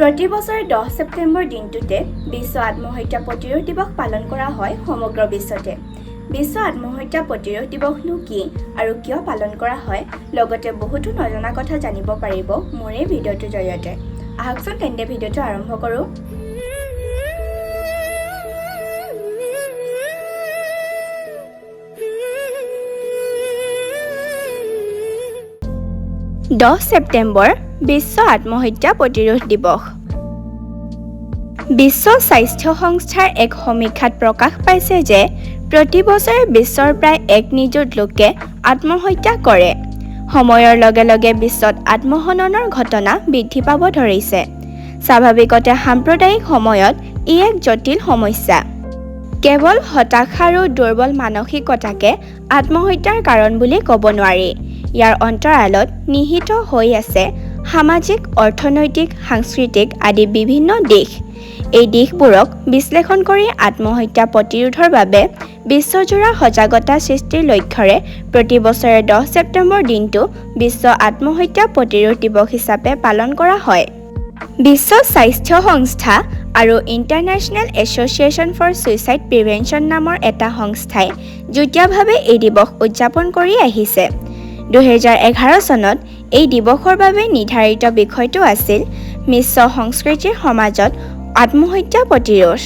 প্ৰতি বছৰে দহ ছেপ্টেম্বৰ দিনটোতে বিশ্ব আত্মহত্যা প্ৰতিৰোধ দিৱস পালন কৰা হয় সমগ্ৰ বিশ্বতে। বিশ্ব আত্মহত্যা প্ৰতিৰোধ দিৱসনো কি আৰু কিয় পালন কৰা হয় লগতে বহুতো নজনা কথা জানিব পাৰিব মোৰ এই ভিডিঅ'টোৰ জৰিয়তে। আহকচোন তেন্তে ভিডিঅ'টো আৰম্ভ কৰোঁ। দহ ছেপ্টেম্বৰ বিশ্ব আত্মহত্যা প্ৰতিৰোধ দিৱস। বিশ্ব স্বাস্থ্য সংস্থাৰ এক সমীক্ষাত প্ৰকাশ পাইছে যে প্ৰতি বছৰে বিশ্বৰ প্ৰায় এক নিযুত লোকে আত্মহত্যা কৰে। সময়ৰ লগে লগে বিশ্বত আত্মহননৰ ঘটনা বৃদ্ধি পাব ধৰিছে। স্বাভাৱিকতে সাম্প্ৰদায়িক সময়ত ই এক জটিল সমস্যা। কেৱল হতাশা আৰু দুৰ্বল মানসিকতাকে আত্মহত্যাৰ কাৰণ বুলি ক'ব নোৱাৰি। ইয়াৰ অন্তৰালত নিহিত হৈ আছে সামাজিক অৰ্থনৈতিক সাংস্কৃতিক আদি বিভিন্ন দিশ। এই দিশবোৰক বিশ্লেষণ কৰি আত্মহত্যা প্ৰতিৰোধৰ বাবে বিশ্বজোৰা সজাগতা সৃষ্টিৰ লক্ষ্যৰে প্ৰতি বছৰে দহ ছেপ্টেম্বৰ দিনটো বিশ্ব আত্মহত্যা প্ৰতিৰোধ দিৱস হিচাপে পালন কৰা হয়। বিশ্ব স্বাস্থ্য সংস্থা আৰু international association for suicide prevention নামৰ এটা সংস্থাই যুটীয়াভাৱে এই দিৱস উদযাপন কৰি আহিছে। দুহেজাৰ এঘাৰ চনত এই দিৱসৰ বাবে নিৰ্ধাৰিত বিষয়টো আছিল মিশ্ৰ সংস্কৃতিৰ সমাজত আত্মহত্যা প্ৰতিৰোধ।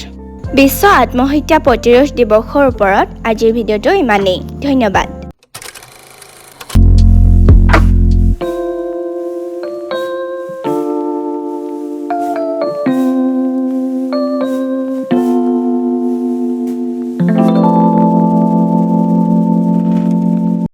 বিশ্ব আত্মহত্যা প্ৰতিৰোধ দিৱসৰ ওপৰত আজিৰ ভিডিঅ'টো ইমানেই। ধন্যবাদ।